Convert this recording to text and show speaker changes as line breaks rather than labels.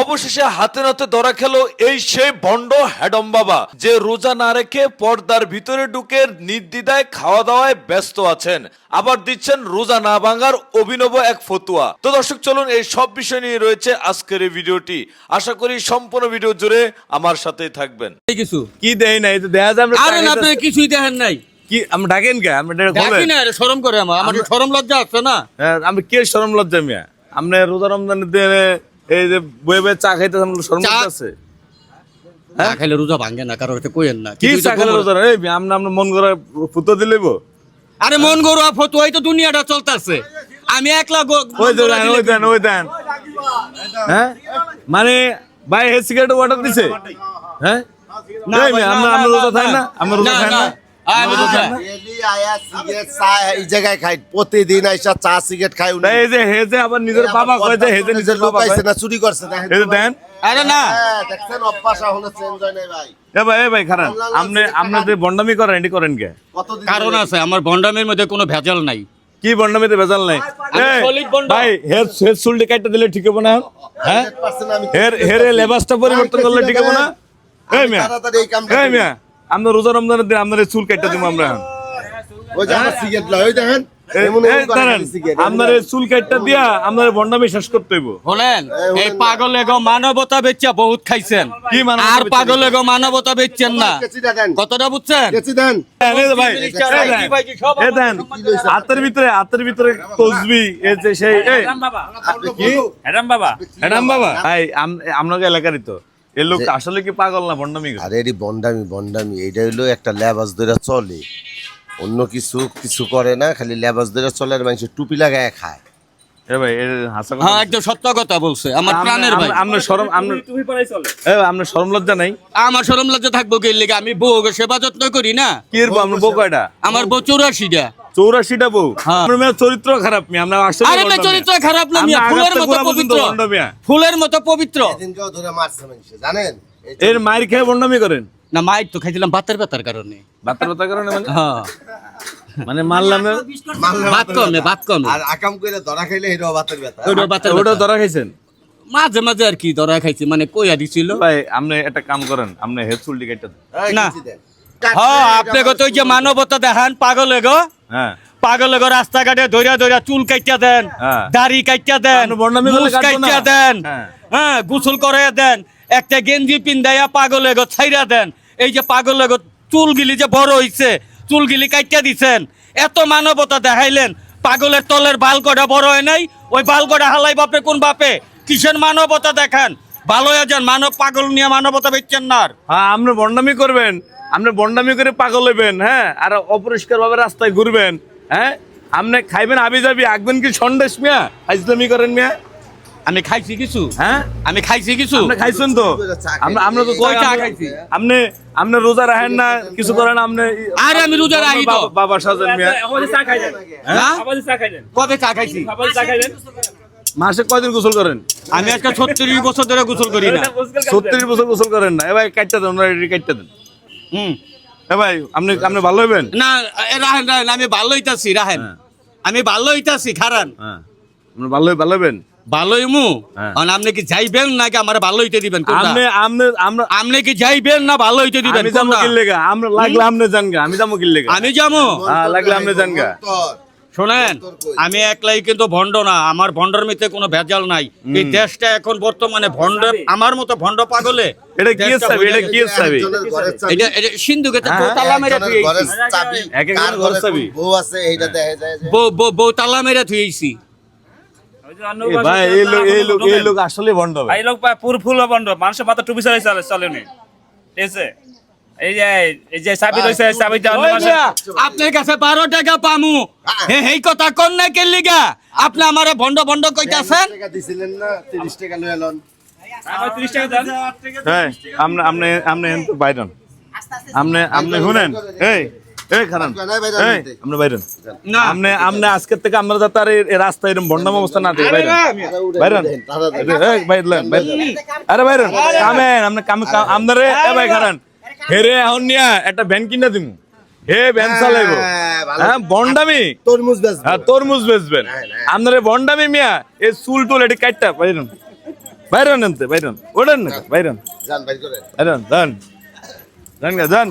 অবশেষে হাতে নাতে ধরা খেলো এই সেই ভণ্ড হ্যাডম বাবা যে রোজা না রেখে পর্দার ভিতরে ঢুকে নির্দ্বিধায় খাওয়া দাওয়ায় ব্যস্ত আছেন। আবার দিচ্ছেন রোজা না ভাঙার অভিনব এক ফতুয়া। তো দর্শক চলুন এই সব বিষয় নিয়ে রয়েছে আজকের এই ভিডিওটি। আশা করি সম্পূর্ণ ভিডিও জুড়ে আমার সাথেই থাকবেন।
কিছু?
কি দেয় নাই? তো দেখা যায় আমরা
আরে না আপনি কিছুই দেখেন নাই।
কি আমরা ডাকেন কে? আমরা বলেন
না শরম করে আমার। আমার শরম লজ্জা আছে না।
হ্যাঁ, আমরা কে শরম লজ্জা মিয়া? আমরা রোজা রমজানের দিনে এই যে বয়ে বয়ে চা খাইতে আমরা শরম
চা-
লজ্জা আছে
চা খাইলে রোজা ভাঙে না কারোর হাতে কইেন না।
কি চা খাইলে রোজা এই আমরা আমরা মন করে ফুটো দিলেব
আরে মন গরুয়া ফতুয়াই তো দুনিয়াটা চলতেছে। আমি একলা
ওই দেন ওই দেন ওই দেন। হ্যাঁ? মানে ভাই হে সিগারেট অর্ডার দিছে? হ্যাঁ?
না
এই
না,
আমরা আমরা রোজা খাই
না।
না? আমরা রোজা খাই
না।
প্রতিদিন আইসা চা সিগারেট খাই
এই যে হে যে আবার নিজের বাবা কয় যে হে যে নিজের বাবা
লোকাইছে না চুরি করছে দেখেন
এই যে
তো ভাই।
দেন।
আরে না।
হ্যাঁ, দেখছেন অভ্যাসা হলো চেঞ্জ হয় নাই ভাই।
ভাই খারাপ। আপনি আপনি যে বন্ডামি করেন এটি করেন কে?
কতদিন
কারণ আছে আমার ভন্ডামের মধ্যে কোনো ভেজাল নাই।
কি বন্ডামিতে ভেজাল নাই। ভাই হের হের চুলটি কাটতে দিলে ঠিক হবে না হ্যাঁ?
100% আমি
হের হেরে লেবাসটা পরিবর্তন করলে ঠিক হবে না? এই মিয়া।
এই কামটা
এই
করি।
মিয়া আমরা রোজা রমজানের দিন আপনার চুল কাটতে দিব আমরা। আপনার চুল কাটতে দিয়া আপনার বন্ডামি শেষ করতে হইব।
বলেন
এই
এই
হলেন না।
পাগলে গো মানবতা বেচা বহুত খাইছেন।
কি
আর পাগলে গো মানবতা বেচছেন না। কতটা বুঝছেন?
হাতের ভিতরে হাতের ভিতরে তসবি এই যে সেই এই
বাবা।
ম্যাডাম বাবা। আপনাকে এলাকারই তো। এই লোক আসলে কি পাগল না বন্ডামি
আরে এটি বন্ডামি বন্ডামি এইটা হইল একটা লেবাস ধরে চলে। অন্য কিছু কিছু করে না খালি লেবাস ধরে চলে আর মানুষ টুপি লাগায় খায়।
ভাই এর হাসা কথা
হ্যাঁ একদম সত্য কথা বলছে। আমার প্রাণের ভাই।
আমরা শরম
তুমি চলে।
শরম লজ্জা নাই?
আমার সরম লজ্জা থাকব কি লিগে? আমি বউ সেবা যত্ন করি না?
কি বউ? আমরা বউ কয়টা?
আমার বউ চৌরাশিটা।
চৌরাশিটা বউ।
হ্যাঁ।
আমরা মেয়ের চরিত্র খারাপ মি আমরা
আরে মেয়ে। চরিত্র খারাপ না মিয়া ফুলের মতো পবিত্র। ফুলের মতো পবিত্র।
জানেন?
এর মায়ের খেয়ে বন্ডামি করেন?
না মাইক তো খাইছিলাম ব্যথার কারণে।
বাত্তার কারণে মানে?
হ্যাঁ।
মানে মারলাম
ভাত কমে ভাত কমে।
আর আকাম করে ধরা খাইলে এটাও ব্যথা
ওইটা ভাতের
ওটা। ধরা খাইছেন?
মাঝে মাঝে আর কি ধরা খাইছি মানে কইয়া দিছিল।
ভাই আপনি একটা কাম করেন আপনি হেড চুল কেটে
না। হ্যাঁ আপনি কত ওই যে মানবতা দেখান পাগলে গো
হ্যাঁ
পাগলে গো রাস্তাঘাটে ধইরা ধইরা চুল কাইটা দেন
হ্যাঁ।
দাড়ি কাইটা দেন। কাইটা দেন
হ্যাঁ।
হ্যাঁ গোসল করে দেন একটা গেঞ্জি পিন্দাইয়া পাগলে গো ছাইরা দেন এই যে পাগলে গো চুলগিলি যে বড় হইছে চুলগিলি কাইটা দিছেন এত মানবতা দেখাইলেন পাগলের তলের বাল কটা বড় হয় নাই ওই বাল কটা হালাই বাপে কোন বাপে কিসের মানবতা দেখান ভালো আছেন মানব পাগল নিয়ে মানবতা বেচছেন না আর।
হ্যাঁ আপনি বন্ডামি করবেন আপনি বন্ডামি করে পাগল হইবেন হ্যাঁ আর অপরিষ্কার ভাবে রাস্তায় ঘুরবেন হ্যাঁ আপনি খাইবেন আবি যাবি আঁকবেন কি সন্দেশ মিয়া আইসলামি করেন মিয়া
আমি খাইছি কিছু
হ্যাঁ
আমি খাইছি কিছু
আপনি খাইছেন তো আমরা তো
খাইছি?
আপনি আপনি রোজা রাখেন না কিছু করেন আপনি
আরে আমি রোজা রাখি তো।
বাবা- সাজেন মিয়া
আবাদি চা
হ্যাঁ? কবে চা খাইছি
চা খাইলেন
মাসে কয়দিন গোসল করেন?
আমি আজকে ছত্রিশ বছর ধরে গোসল করি না।
ছত্রিশ বছর গোসল করেন না। এবার ভাই কাটতে দেন ওনারা কাটতে দেন।
হুম।
ভাই আপনি আপনি ভালো হইবেন?
না রাহেন রাহেন আমি ভালো হইতাছি রাহেন
হ্যাঁ।
আমি ভালো হইতাছি খারান।
হ্যাঁ। আপনি ভালো ভালো হইবেন?
ভালো হইমু?
হ্যাঁ।
আর আপনি কি যাইবেন নাকি আমার ভালো হইতে দিবেন?
আপনি আপনি আমরা
আপনি কি যাইবেন না ভালো হইতে দিবেন
আমি যাব
কোনটা?
কিল লেগা আমরা লাগলে আপনি জান গা আমি যাব কিল লেগা
আমি যাব।
হ্যাঁ, লাগলে আপনি যান গা।
তোর।
শোনেন আমি একলাই কিন্তু ভণ্ড না আমার ভণ্ডর মিতে কোনো ভেজাল নাই। এই দেশটা এখন বর্তমানে ভণ্ড আমার মতো ভণ্ড পাগলে
এটা কি চাবি এটা কি চাবি
একজনের ঘরের চাবি,
এটা এটা সিন্ধুকে তো
হ্যাঁ,
তালা মেরে
একজনের ঘরের চাবি,
এক একজনের ঘরের চাবি।
বউ আছে এইটা দেখা যায়
বউ বউ বউ তালা মেরে থুইছি
ভাই এই লোক এই লোক এই লোক আসলে ভন্ড ভাই।
এই লোক পা- পুর ফুল বন্ধ মানুষের মাথা টুপি চলে চলে চলেনি। ঠিক আছে? এই যে এই যে চাবি
আপনার কাছে টাকা পামু। হে হেই কথা কন না কে লিগা? আপনি আমারে ভন্ড ভন্ড কইতাছেন?
টাকা দিছিলেন না, 30 টাকা লয়ে লন।
ত্রিশ টাকা দেন।
হ্যাঁ আপনি আপনি আপনি বাইরন। আপনি আপনি শুনেন। এই এই খারান। এই
আনতে।
বাইরন।
না।
আপনি আপনি আজকের থেকে আমরা যাতে আর এই- এই রাস্তায় এরকম অবস্থা না বাইরন। বাইরন। এই আরে বাইরন। কামেন আপনি কামে আমদারে এ ভাই খারান। হেরে এখন নিয়া একটা ভ্যান কিনা দিমু। হে ভ্যান চালাইবো।
হ্যাঁ, ভালো।
হ্যাঁ বন্ডামি।
তরমুজ বেচবেন
হ্যাঁ তরমুজ বেচবেন। আপনারে বন্ডামি মিয়া এই চুল টুল এটি কাটটা বাইরন। বাইরন আনতে বাইরন। ওড়ান না বাইরন।
যান বাইর করে।
বাইরন যান। যান যান।